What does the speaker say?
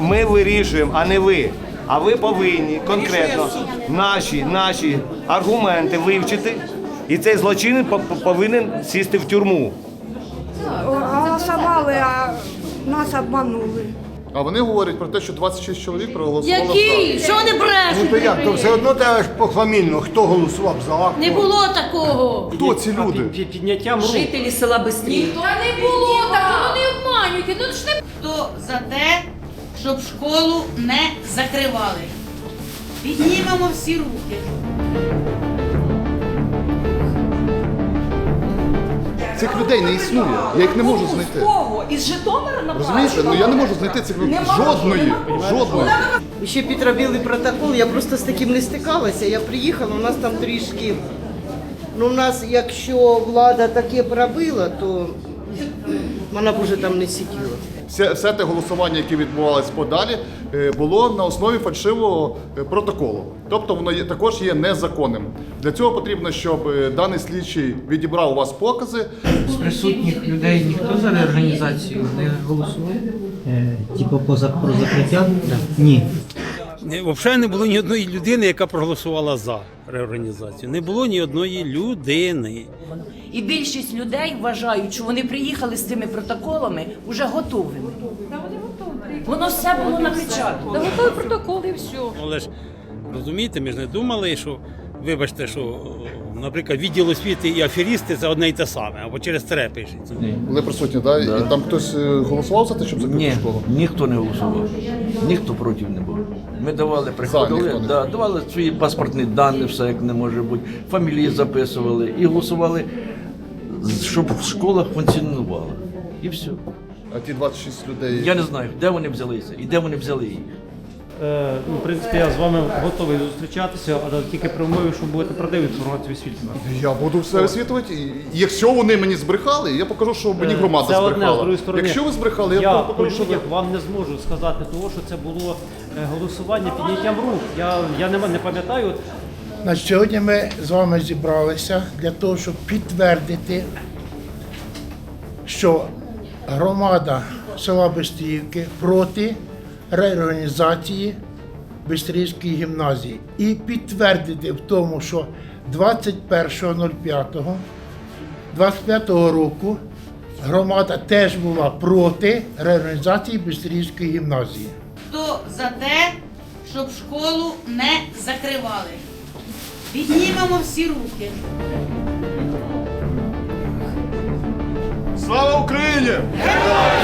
Ми вирішуємо, а не ви. А ви повинні конкретно наші, наші аргументи вивчити, і цей злочинець по- по- повинен сісти в тюрму. Голосували, а нас обманули. А вони говорять про те, що 26 чоловік проголосувало за. Які? Що вони Ну то як, то все одно треба ж пофамільно, хто голосував за акт. Не було такого. Хто ці люди? Під підняттям рук. Жителі села Бистрів. Та не було такого, не обманюйте. Ну ж не Хто за те, щоб школу не закривали? Піднімемо всі руки. Цих людей не існує. Я їх не можу знайти. Кого? Із Житомира напали? Розумієте? Ну я не можу знайти цих людей. Жодної. Жодної. Ще підробили протокол, я просто з таким не стикалася. Я приїхала, у нас там трішки. Ну, у нас, якщо влада таке пробила, то вона б уже там не сиділа. Все, все те голосування, яке відбувалось подалі, е, було на основі фальшивого е, протоколу. Тобто воно є, також є незаконним. Для цього потрібно, щоб е, даний слідчий відібрав у вас покази, З присутніх людей ніхто за реорганізацію не голосував? Е, Типу поза про закриття? Ні. Взагалі не було ні одної людини, яка проголосувала за реорганізацію. Не було ні одної людини. І більшість людей вважають, що вони приїхали з цими протоколами вже готовими. Воно все було напечатано. Да готовий протоколи і все. Але ж розумієте, ми ж не думали, що вибачте, що, наприклад, відділ освіти і аферісти це одне й те саме, або через тире пишеться. були присутні, да? і там хтось е, голосував за те, щоб закрити Ні, школу. ніхто не голосував. Ніхто проти не був. Ми давали, приходили, не да, давали свої паспортні дані, все як не може бути, фамілії записували і голосували, щоб в школах функціонувало. І все. А ті 26 людей. Я не знаю, де вони взялися і де вони взяли їх. Е, ну, в принципі, я з вами готовий зустрічатися, але тільки при умові, що будете правдиву інформацію висвітлювати. Я буду все висвітлювати. І Якщо вони мені збрехали, я покажу, що мені громада Це одне, з збрехала. другої сторони. Якщо ви збрехали, я, я покажу, що ви. вам не зможу сказати того, що це було е, голосування підняттям рук. Я, я не, не пам'ятаю. Значить, сьогодні ми з вами зібралися для того, щоб підтвердити, що громада села Бестрівки проти реорганізації Бестрівської гімназії. І підтвердити в тому, що 21.05 25 року громада теж була проти реорганізації Бестрівської гімназії. Хто за те, щоб школу не закривали? Піднімемо всі руки. Слава Україні! Героям!